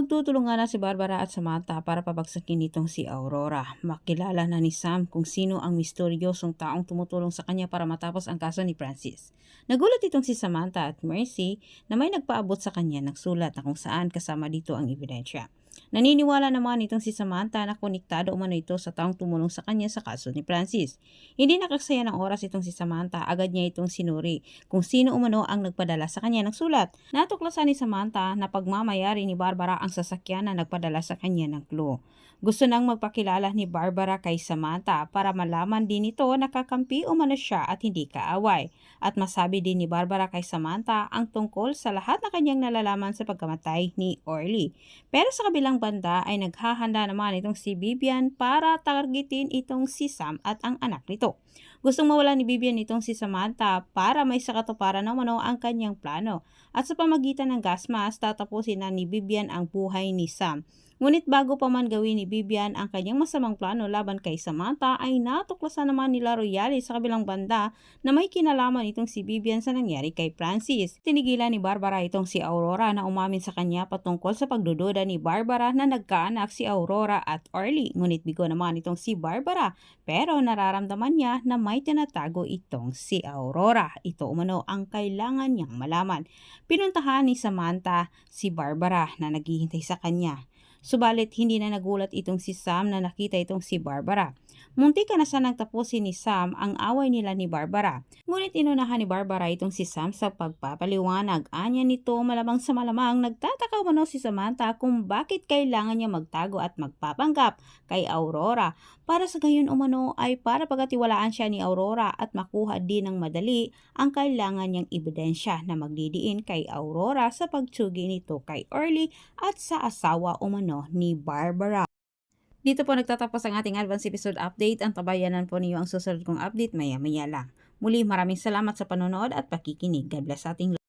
Magtutulungan na si Barbara at Samantha para pabagsakin nitong si Aurora. Makilala na ni Sam kung sino ang misteryosong taong tumutulong sa kanya para matapos ang kaso ni Francis. Nagulat itong si Samantha at Mercy na may nagpaabot sa kanya ng sulat na kung saan kasama dito ang ebidensya. Naniniwala naman itong si Samantha na konektado umano ito sa taong tumulong sa kanya sa kaso ni Francis. Hindi nakaksaya ng oras itong si Samantha, agad niya itong sinuri kung sino umano ang nagpadala sa kanya ng sulat. Natuklasan ni Samantha na pagmamayari ni Barbara ang sasakyan na nagpadala sa kanya ng clue. Gusto nang magpakilala ni Barbara kay Samantha para malaman din ito na kakampi umano siya at hindi kaaway. At masabi din ni Barbara kay Samantha ang tungkol sa lahat na kanyang nalalaman sa pagkamatay ni Orly. Pero sa kabilang banda ay naghahanda naman itong si Vivian para targetin itong si Sam at ang anak nito. Gustong mawala ni Vivian itong si Samantha para may sakatuparan na mano ang kanyang plano. At sa pamagitan ng gas mask, tatapusin na ni Vivian ang buhay ni Sam. Ngunit bago pa man gawin ni Vivian ang kanyang masamang plano laban kay Samantha ay natuklasan naman nila Royale sa kabilang banda na may kinalaman itong si Vivian sa nangyari kay Francis. Tinigilan ni Barbara itong si Aurora na umamin sa kanya patungkol sa pagdududa ni Barbara na nagkaanak si Aurora at Orly. Ngunit bigo naman itong si Barbara pero nararamdaman niya na may tinatago itong si Aurora. Ito umano ang kailangan niyang malaman. Pinuntahan ni Samantha si Barbara na naghihintay sa kanya. Subalit hindi na nagulat itong si Sam na nakita itong si Barbara. Munti ka na sanang tapusin ni Sam ang away nila ni Barbara. Ngunit inunahan ni Barbara itong si Sam sa pagpapaliwanag. Anya nito malamang sa malamang nagtataka umano si Samantha kung bakit kailangan niya magtago at magpapanggap kay Aurora. Para sa gayon umano ay para pagatiwalaan siya ni Aurora at makuha din ng madali ang kailangan niyang ebidensya na magdidiin kay Aurora sa pagtsugi nito kay Orly at sa asawa umano ni Barbara. Dito po nagtatapos ang ating advance episode update. Ang tabayanan po niyo ang susunod kong update maya-maya lang. Muli maraming salamat sa panonood at pakikinig. God bless ating